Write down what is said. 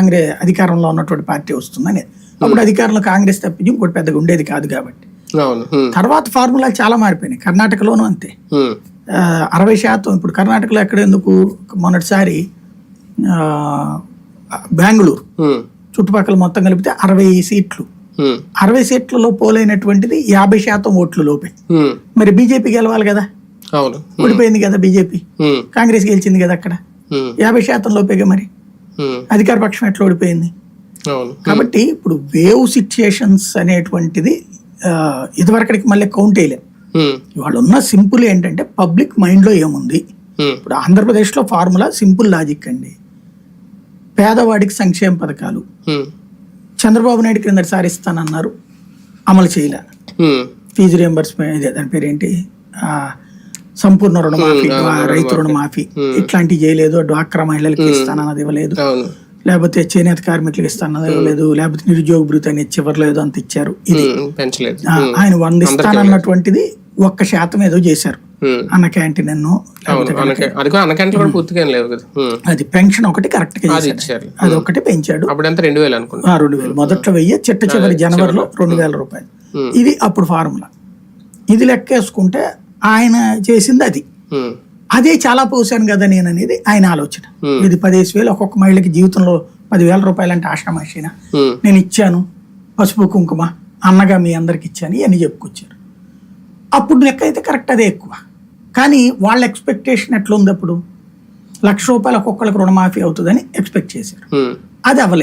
కాంగ్రెస్ అధికారంలో ఉన్నటువంటి పార్టీ వస్తుందని. అప్పుడు అధికారంలో కాంగ్రెస్ తప్పించి ఇంకోటి పెద్దగా ఉండేది కాదు కాబట్టి. ఉమ్, తర్వాత ఫార్ములా చాలా మారిపోయినాయి. కర్ణాటకలోనూ అంతే. ఆ, అరవై శాతం ఇప్పుడు కర్ణాటకలో ఎక్కడ ఎందుకు మొన్నటిసారి బెంగళూరు చుట్టుపక్కల మొత్తం కలిపితే అరవై సీట్లు. అరవై సీట్లలో పోలైనటువంటిది యాభై శాతం ఓట్లు లోపే. మరి బీజేపీ గెలవాలి కదా? ఓడిపోయింది కదా బీజేపీ? కాంగ్రెస్ గెలిచింది కదా అక్కడ? యాభై శాతం లోపేగా మరి? అధికార పక్షం ఎట్లా ఓడిపోయింది? కాబట్టి ఇప్పుడు వేవ్ సిచ్యుయేషన్స్ అనేటువంటిది ఇదివరకటికి మళ్ళీ కౌంట్ వేయలేం ఉమ్, ఇవాళ ఉన్న సింపుల్ ఏంటంటే పబ్లిక్ మైండ్లో ఏముంది? ఉమ్, ఇప్పుడు ఆంధ్రప్రదేశ్లో ఫార్ములా సింపుల్ లాజిక్ అండి. పేదవాడికి సంక్షేమ పథకాలు. చంద్రబాబు నాయుడు క్రిందటిసారి ఇస్తానన్నారు. అమలు చేయలే. ఫీజు రియంబర్స్మెంట్ దాని పేరేంటి? సంపూర్ణ రుణమాఫీ రైతు రుణమాఫీ. ఇట్లాంటివి చేయలేదు. డ్వాక్రా మహిళలకి ఇస్తానన్నది ఇవ్వలేదు. లేకపోతే చేనేత కార్మికులకు ఇస్తానన్నది ఇవ్వలేదు. లేకపోతే నిరుద్యోగ భృతి అని చివరిలేదు అంత ఇచ్చారు. ఇది. ఆయన వంద ఇస్తానన్నటువంటిది ఒక్క శాతం ఏదో చేశారు. అన్న క్యాంటీన్ అనకే అది పెన్షన్ ఒకటి కరెక్ట్గా అది చేశారు. ఇచ్చారు. అది ఒకటి పెంచాడు. రెండు వేలు రెండు వేలు. మొదట్లో వెయ్యి చిట్ట చివరి జనవరిలో రెండు వేల రూపాయలు. ఇది అప్పుడు ఫార్ములా. ఇది లెక్కేసుకుంటే ఆయన చేసింది అది. అదే చాలా పోసాను కదా నేను అనేది ఆయన ఆలోచన. ఇది పదిహేను వేలు ఒక్కొక్క మహిళకి జీవితంలో పదివేల రూపాయలు అంటే ఆశ్రమాషిన నేను ఇచ్చాను. పసుపు కుంకుమ అన్నగా మీ అందరికి ఇచ్చాను ఇవన్నీ చెప్పుకొచ్చారు. అప్పుడు లెక్క అయితే కరెక్ట్ అదే ఎక్కువ. కానీ వాళ్ళ ఎక్స్పెక్టేషన్ ఎట్లా ఉంది అప్పుడు? లక్ష రూపాయలు ఒక్కొక్కరికి రుణమాఫీ అవుతుందని ఎక్స్పెక్ట్ చేశారు. అది అవ్వలేదు